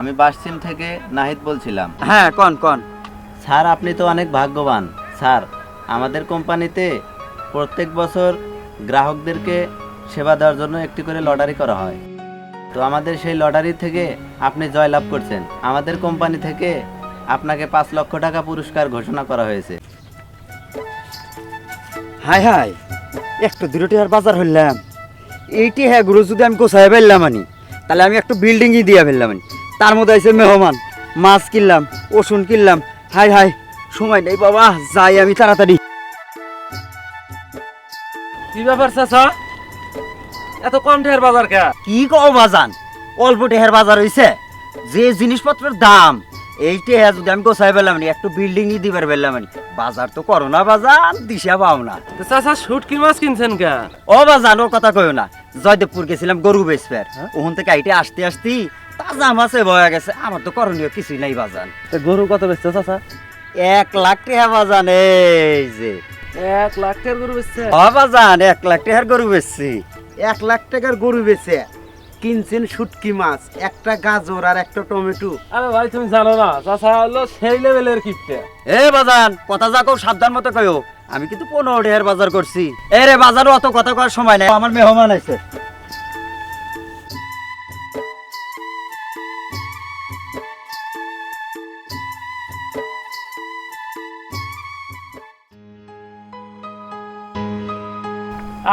আমি বাসচিম থেকে নাহিদ বলছিলাম। হ্যাঁ কন কন। স্যার আপনি তো অনেক ভাগ্যবান। স্যার আমাদের কোম্পানিতে প্রত্যেক বছর গ্রাহকদেরকে সেবা দেওয়ার জন্য একটি করে লটারি করা হয়। তো আমাদের সেই লটারি থেকে আপনি জয়লাভ করছেন। আমাদের কোম্পানি থেকে আপনাকে পাঁচ লক্ষ টাকা পুরস্কার ঘোষণা করা হয়েছে। হাই হাই একটু দূরটি আর বাজার হইলাম। এইটি হ্যাঁ গুরু যদি আমি কোথায় ফেললাম আনি তাহলে আমি একটু বিল্ডিংই দিয়ে ফেললাম আনি। তার মধ্যে আছে মেহমান। মাছ কিনলাম ওষুন কিনলাম। হাই হাই সময় নেই বাবা যাই আমি তাড়াতাড়ি। কি ব্যাপার চাচা? এত কম ঢের বাজার কে? কি কও বাজান? অল্প টেহার বাজার হইছে। যে জিনিসপত্রের দাম এই টেহা যদি আমি কোথায় পেলাম নি একটু বিল্ডিংই দিবার পেলাম নি বাজার তো করোনা বাজার দিশা পাও না। তো চাচা শুটকি মাছ কিনছেন কে? ও বাজান ওর কথা কইও না। জয়দেবপুর গেছিলাম গরু বেচফের ওখান থেকে আইটে আসতে আসতে তাজা মাছে বয়া গেছে। আমার তো করণীয় কিছুই নাই বাজান। গরু কত বেচছে চাচা? এক লাখ টাকা বাজান এই যে। এক লাখ টাকার গরু বেচছে? ও বাজান এক লাখ টাকার গরু বেচছি। এক লাখ টাকার গরু বেচে কিনছেন শুটকি মাছ একটা গাজর আর একটা টমেটো। আরে ভাই তুমি জানো না চাচা হলো সেই লেভেলের কিপটে। এ বাজান কথা যা কও সাবধান মতো কইও। আমি কিন্তু পনেরো টাকার বাজার করছি। এ রে বাজারও অত কথা করার সময় নাই। আমার মেহমান আছে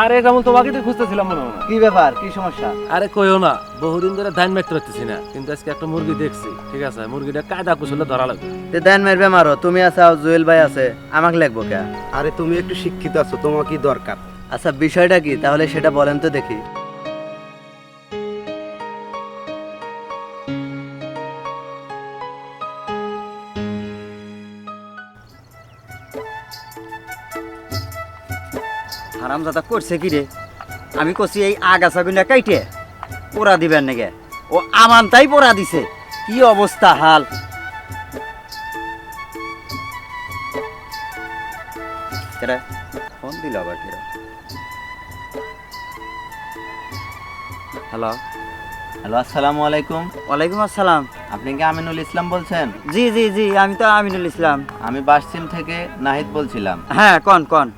আরে কেমন তোমাকে তো খুঁজতেছিলাম মনে হয়। কি ব্যাপার? কি সমস্যা? আরে কইও না বহুদিন ধরে ধান মারতে পারতেছি না কিন্তু আজকে একটা মুরগি দেখছি ঠিক আছে? মুরগিটা কায়দা কুশলে ধরা লাগবে। তে ধান মারবে মারো তুমি আছো জুয়েল ভাই আছে আমাকে লাগবো কে? আরে তুমি একটু শিক্ষিত আছো তোমার কি দরকার? আচ্ছা বিষয়টা কি? তাহলে সেটা বলেন তো দেখি। হারাম দাদা করছে কি রে? আমি কছি এই আগাছা গুনা কাইটে পোড়া দিবেন নাকি? ও আমান তাই পোড়া দিছে। কি অবস্থা হাল? ফোন দিল আবার কেরে? হ্যালো। হ্যালো আসসালামু আলাইকুম। ওয়ালাইকুম আসসালাম। আপনি কি আমিনুল ইসলাম বলছেন? জি জি জি আমি তো আমিনুল ইসলাম। আমি বাসচিম থেকে নাহিদ বলছিলাম। হ্যাঁ কন কন।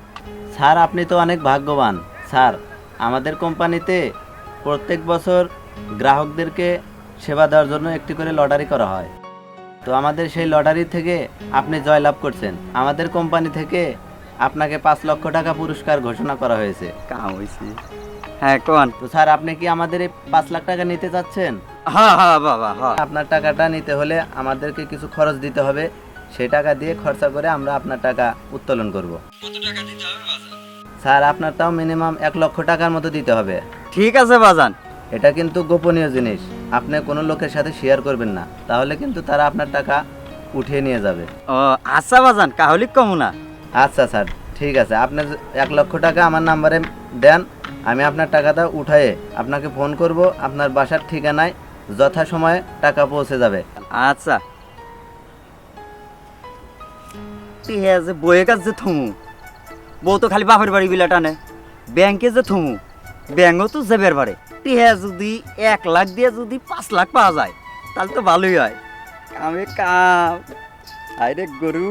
স্যার আপনি তো অনেক ভাগ্যবান। স্যার আমাদের কোম্পানিতে প্রত্যেক বছর গ্রাহকদেরকে সেবা দেওয়ার জন্য একটি করে লটারি করা হয়। তো আমাদের সেই লটারি থেকে আপনি জয়লাভ করছেন। আমাদের কোম্পানি থেকে আপনাকে পাঁচ লক্ষ টাকা পুরস্কার ঘোষণা করা হয়েছে। হ্যাঁ কন? তো স্যার আপনি কি আমাদের এই পাঁচ লাখ টাকা নিতে চাচ্ছেন? হ্যাঁ হ্যাঁ বাবা হ্যাঁ। আপনার টাকাটা নিতে হলে আমাদেরকে কিছু খরচ দিতে হবে। সেই টাকা দিয়ে খরচা করে আমরা আপনার টাকা উত্তোলন করব। স্যার আপনার তাও মিনিমাম এক লক্ষ টাকার মতো দিতে হবে। ঠিক আছে বাজান। এটা কিন্তু গোপনীয় জিনিস। আপনি কোনো লোকের সাথে শেয়ার করবেন না। তাহলে কিন্তু তারা আপনার টাকা উঠিয়ে নিয়ে যাবে। ও আচ্ছা বাজান কাহলিক কমু না। আচ্ছা স্যার ঠিক আছে। আপনি এক লক্ষ টাকা আমার নাম্বারে দেন আমি আপনার টাকাটা উঠায়ে আপনাকে ফোন করব। আপনার বাসার ঠিকানায় যথাসময়ে টাকা পৌঁছে যাবে। আচ্ছা। আছে বইয়ের কাছে যে থমু। বউ তো খালি বাপের বাড়ি বিলা টানে। ব্যাংকে যে থমু, ব্যাংকও তো জেবের বাড়ে। টিহা যদি এক লাখ দিয়ে যদি পাঁচ লাখ পাওয়া যায়, তাহলে তো ভালোই হয়। কামে কাম। আরে গরু,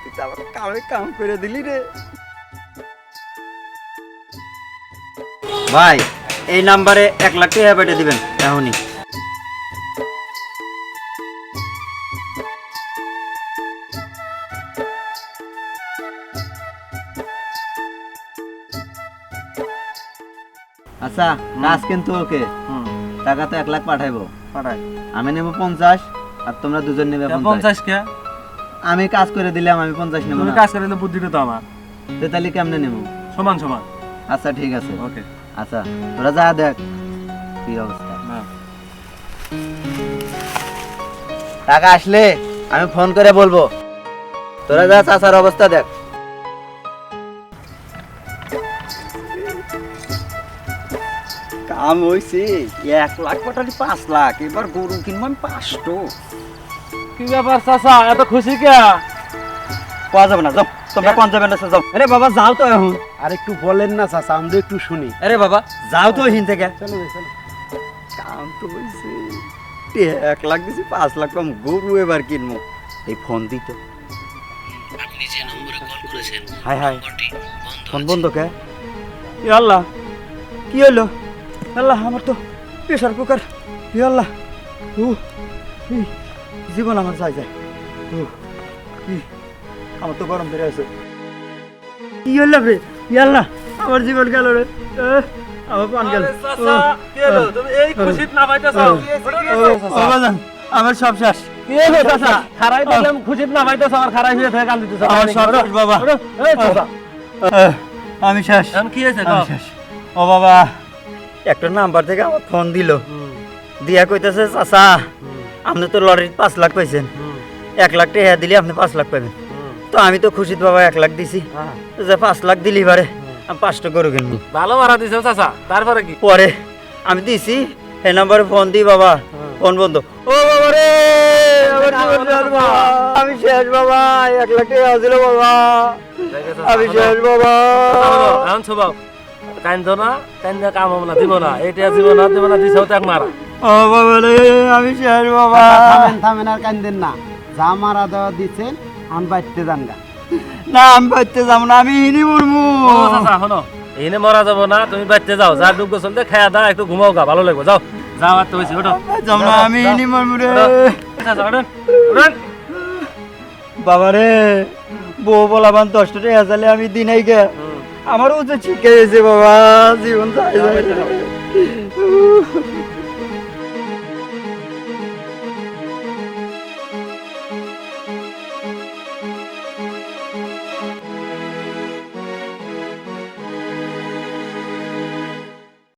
তুই তো আবার কামে কাম করে দিলি রে। ভাই, এই নাম্বারে এক লাখ টাকা পেটে দিবেন, এখনই। আচ্ছা কাজ কিন্তু ওকে। টাকা তো এক লাখ পাঠাইবো। পাঠাই। আমি নেব পঞ্চাশ আর তোমরা দুজন নেবে পঞ্চাশ। কে? আমি কাজ করে দিলাম আমি পঞ্চাশ নেব তুমি কাজ করে দিলে বুদ্ধিটা তো আমার। তাহলে কেমনে নেব? সমান সমান। আচ্ছা ঠিক আছে। ওকে। আচ্ছা তোরা যা দেখ কি অবস্থা। টাকা আসলে আমি ফোন করে বলব। তোরা যা চাচার অবস্থা দেখ। কাম হয়েছে এক লাখ পাঠালি পাঁচ লাখ এবার গরু কিনবো আমি পাঁচটো কি ব্যাপার চাচা এত খুশি কে? পাওয়া যাবে না যাও তোমরা কোন যাবে না যাও। আরে বাবা যাও তো এখন। আর একটু বলেন না চাচা আমরা একটু শুনি। আরে বাবা যাও তো হিন থেকে। চলো চলো। কাম তো হয়েছে এক লাখ দিছি পাঁচ লাখ কম গরু এবার কিনবো। এই ফোন দিত আপনি যে নম্বরে কল করেছেন হাই হাই। ফোন বন্ধ কে? আল্লাহ কি হলো আল্লাহ আমার তো প্রেশার কুকার। এ আল্লাহ ও জীবন আমার যাই যায়। ও আমার তো গরম বেড়ে আছে। কি হলো রে ই আল্লাহ আমার জীবন গেল রে। আমার পান গেল। আমার সব শেষ। কি হলো, চাচা? খারাই দিলাম, খুশিতে না পাইতেছো, আমার খারাই হয়ে থেকে কান দিতেছো। আমার সব শেষ বাবা। ওঠো, এই চাচা, আহ, আমি শেষ। কি হয়েছে, আমি কও? শেষ। ও বাবা একটা নাম্বার থেকে আমার ফোন দিল। দিয়া কইতেছে চাচা আপনি তো লটারিতে পাঁচ লাখ পাইছেন। এক লাখ টাকা দিলে আপনি পাঁচ লাখ পাবেন তো আমি তো খুশিত বাবা এক লাখ দিছি। হ্যাঁ। যে পাঁচ লাখ দিলি পারে আমি পাঁচটা গরু কিনবো। ভালো মারা দিছো চাচা তারপরে কি? পরে আমি দিছি এই নম্বরে ফোন দিই বাবা। ফোন বন্ধ। ও বাবা রে। আমি শেষ বাবা এক লাখ টাকা দিল বাবা। আমি শেষ বাবা। এখন কান্দো না কান্দা কাম হব না দিব না। এটা দিব না দিব না দিছেও তাক মারা। ও বাবা রে আমি শেষ বাবা। থামেন থামেন আর কান্দেন না। যা মারা দেওয়া দিচ্ছেন আন বাইতে যান গা। না আমি বাড়তে যাব না আমি হিনি মরমু। ও চাচা শোনো এনে মরা যাব না তুমি বাড়িতে যাও। যা ডুব চলতে খেয়া দা একটু ঘুমাও গা ভালো লাগবে যাও। যাও আর তো হয়েছে ওঠো যাব না আমি হিনি মরমু রে। চাচা ওঠেন ওঠেন বাবা রে বউ বলাবান দশটা টাকা চালে আমি দিনাই গে। আমারও যে ঠিক আছে বাবা জীবন যায় যায়